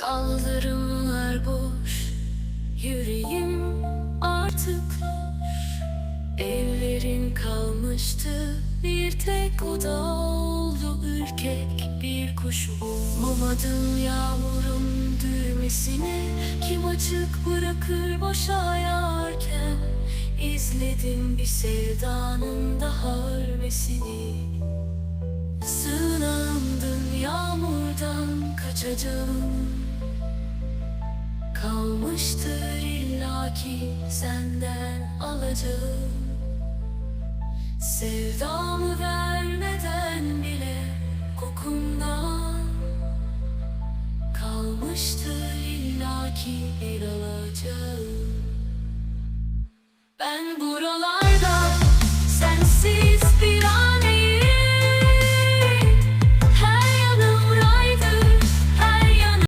Kaldırımlar boş Yüreğim artık Evlerin kalmıştı Bir tek oda oldu ürkek bir kuş Ummadım yağmurun düğmesini Kim açık bırakır boşa yağarken? İzledim bir sevdanın daha ölmesini. Sığınandın yağmurdan kaçacağım Kalmıştır illaki senden alacağım. Sevdamı vermeden bile kokundan Kalmıştır illaki bir alacağım. Ben buralarda